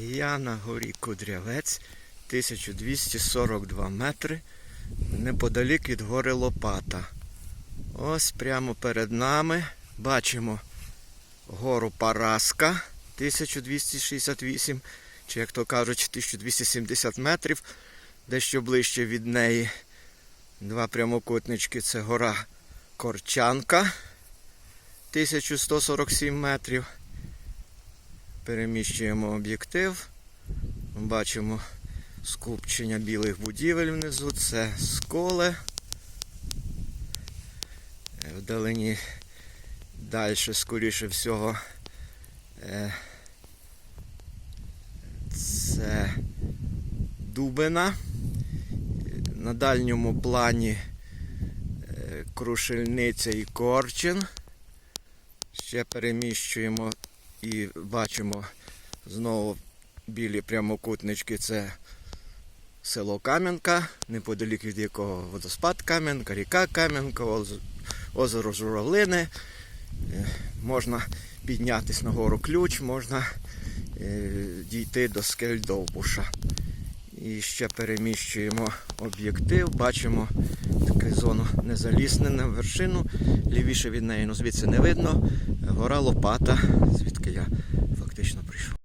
Я на горі Кудрявець 1242 метри неподалік від гори Лопата. Ось прямо перед нами бачимо гору Параска 1268, чи як то кажуть, 1270 метрів, дещо ближче від неї. Два прямокутнички це гора Корчанка 1147 метрів. Переміщуємо об'єктив. Бачимо скупчення білих будівель внизу. Це сколе. Е, Вдалині далі, скоріше всього, е, це Дубина. На дальньому плані е, Крушельниця і Корчин. Ще переміщуємо і бачимо знову білі прямокутнички. Це село Кам'янка, неподалік від якого водоспад Кам'янка, ріка Кам'янка, озеро Журавлини. Е, Можна піднятися на гору ключ, можна е, дійти до скель Довбуша. І ще переміщуємо об'єктив, бачимо таку зону незаліснену вершину. Лівіше від неї, ну звідси не видно. Гора Лопата, звідки